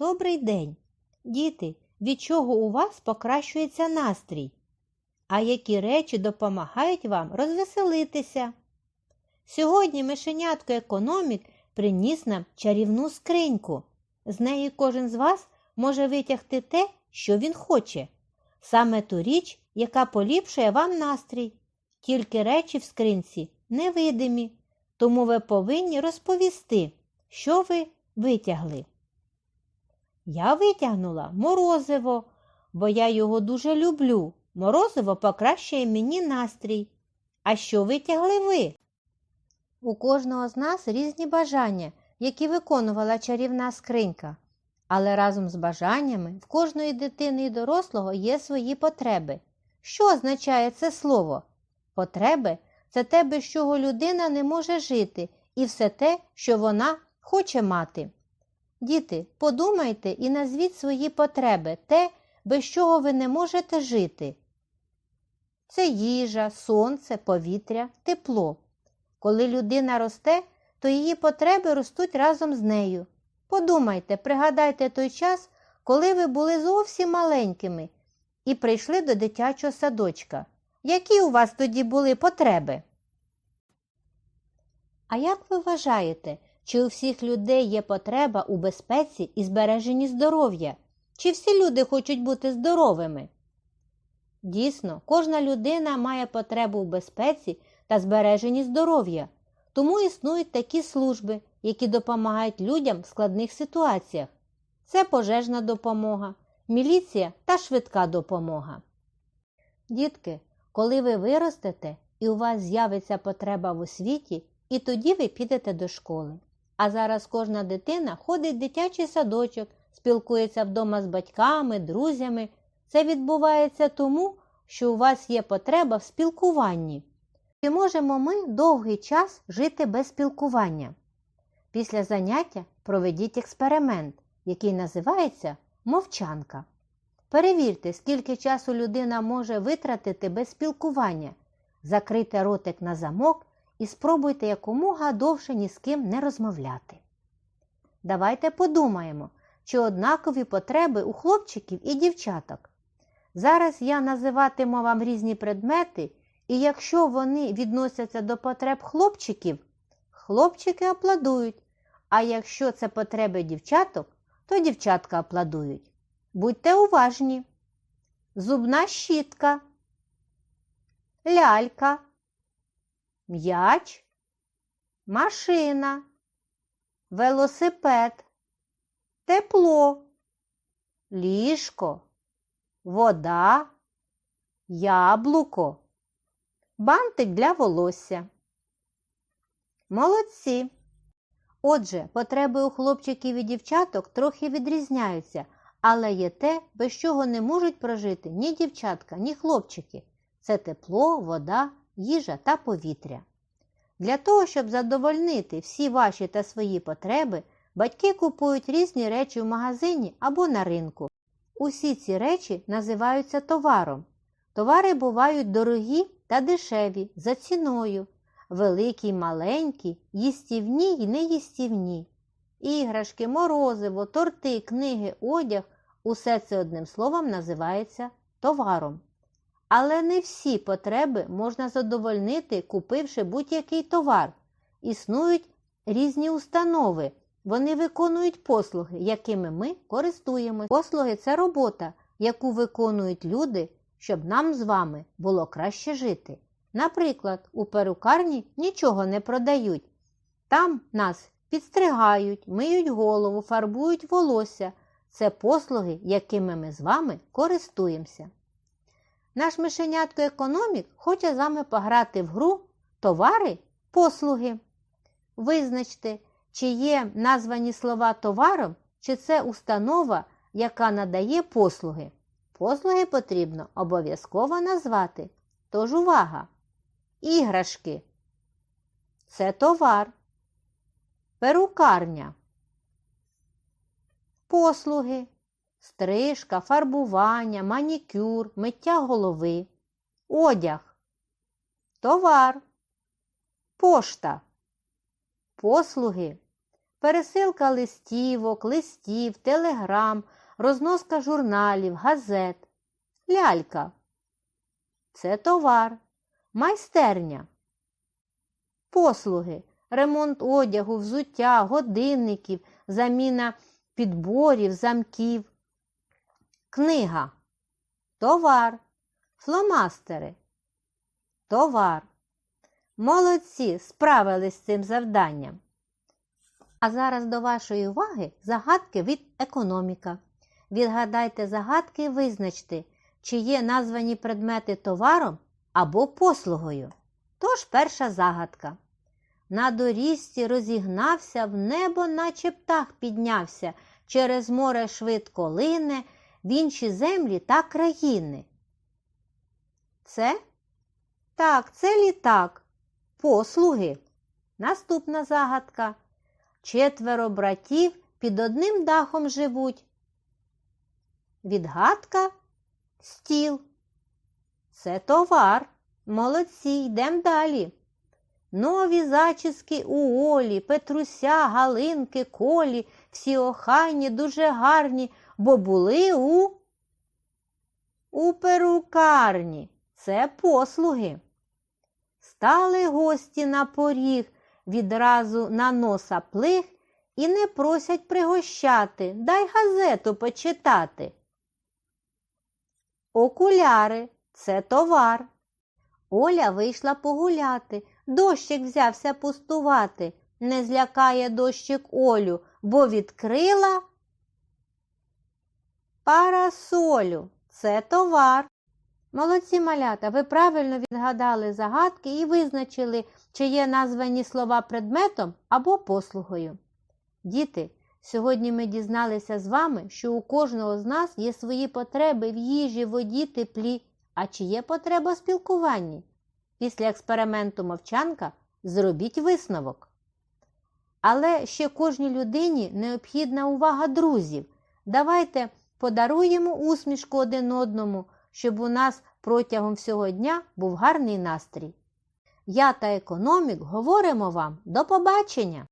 Добрий день! Діти, від чого у вас покращується настрій? А які речі допомагають вам розвеселитися? Сьогодні мишенятко економік приніс нам чарівну скриньку. З неї кожен з вас може витягти те, що він хоче, саме ту річ, яка поліпшує вам настрій. Тільки речі в скринці невидимі, тому ви повинні розповісти, що ви витягли. Я витягнула морозиво, бо я його дуже люблю. Морозиво покращує мені настрій. А що витягли ви? У кожного з нас різні бажання, які виконувала чарівна скринька. Але разом з бажаннями в кожної дитини і дорослого є свої потреби. Що означає це слово? Потреби це те, без чого людина не може жити, і все те, що вона хоче мати. Діти, подумайте і назвіть свої потреби, те, без чого ви не можете жити. Це їжа, сонце, повітря, тепло. Коли людина росте, то її потреби ростуть разом з нею. Подумайте, пригадайте той час, коли ви були зовсім маленькими і прийшли до дитячого садочка. Які у вас тоді були потреби? А як ви вважаєте, чи у всіх людей є потреба у безпеці і збереженні здоров'я? Чи всі люди хочуть бути здоровими? Дійсно, кожна людина має потребу у безпеці та збереженні здоров'я, тому існують такі служби, які допомагають людям в складних ситуаціях. Це пожежна допомога, міліція та швидка допомога. Дітки, коли ви виростете і у вас з'явиться потреба в освіті, і тоді ви підете до школи. А зараз кожна дитина ходить в дитячий садочок, спілкується вдома з батьками, друзями. Це відбувається тому, що у вас є потреба в спілкуванні. Чи можемо ми довгий час жити без спілкування? Після заняття проведіть експеримент, який називається мовчанка. Перевірте, скільки часу людина може витратити без спілкування. Закрийте ротик на замок і спробуйте якомога довше ні з ким не розмовляти. Давайте подумаємо, чи однакові потреби у хлопчиків і дівчаток. Зараз я називатиму вам різні предмети, і якщо вони відносяться до потреб хлопчиків, хлопчики аплодують, а якщо це потреби дівчаток, то дівчатка аплодують. Будьте уважні. Зубна щітка, лялька, м'яч, машина, велосипед, тепло, ліжко, вода, яблуко, бантик для волосся. Молодці. Отже, потреби у хлопчиків і дівчаток трохи відрізняються, але є те, без чого не можуть прожити ні дівчатка, ні хлопчики це тепло, вода, їжа та повітря. Для того, щоб задовольнити всі ваші та свої потреби, батьки купують різні речі в магазині або на ринку. Усі ці речі називаються товаром. Товари бувають дорогі та дешеві, за ціною, великі й маленькі, їстівні й неїстівні. Іграшки, морозиво, торти, книги, одяг усе це одним словом називається товаром. Але не всі потреби можна задовольнити, купивши будь-який товар. Існують різні установи. Вони виконують послуги, якими ми користуємося. Послуги це робота, яку виконують люди, щоб нам з вами було краще жити. Наприклад, у перукарні нічого не продають. Там нас підстригають, миють голову, фарбують волосся. Це послуги, якими ми з вами користуємося. Наш мишенятко економік хоче з вами пограти в гру товари, послуги. Визначте, чи є названі слова товаром, чи це установа, яка надає послуги. Послуги потрібно обов'язково назвати. Тож увага! Іграшки. Це товар. Перукарня. Послуги. Стрижка, фарбування, манікюр, миття голови. Одяг. Товар. Пошта. Послуги. пересилка листівок, листів, телеграм, розноска журналів, газет. Лялька. Це товар, майстерня. Послуги, ремонт одягу, взуття, годинників, заміна підборів, замків. Книга. Товар. Фломастери. Товар. Молодці справились з цим завданням. А зараз до вашої уваги загадки від економіка. Відгадайте загадки і визначте, чи є названі предмети товаром або послугою. Тож перша загадка. На доріжці розігнався, в небо, наче птах піднявся, через море швидко лине, в інші землі та країни. Це? Так, це літак. Послуги. Наступна загадка. Четверо братів під одним дахом живуть. Відгадка стіл. Це товар. Молодці, йдемо далі. Нові зачіски у Олі, Петруся, Галинки, Колі, всі охайні, дуже гарні, бо були у у перукарні. Це послуги. Стали гості на поріг, відразу на носа плих і не просять пригощати, дай газету почитати. Окуляри це товар. Оля вийшла погуляти, дощик взявся пустувати. Не злякає дощик Олю, бо відкрила парасолю. Це товар. Молодці малята, ви правильно відгадали загадки і визначили, чи є названі слова предметом або послугою. Діти, сьогодні ми дізналися з вами, що у кожного з нас є свої потреби в їжі, воді, теплі, а чи є потреба спілкуванні. Після експерименту мовчанка зробіть висновок. Але ще кожній людині необхідна увага друзів. Давайте подаруємо усмішку один одному, щоб у нас протягом всього дня був гарний настрій. Я та економік говоримо вам до побачення!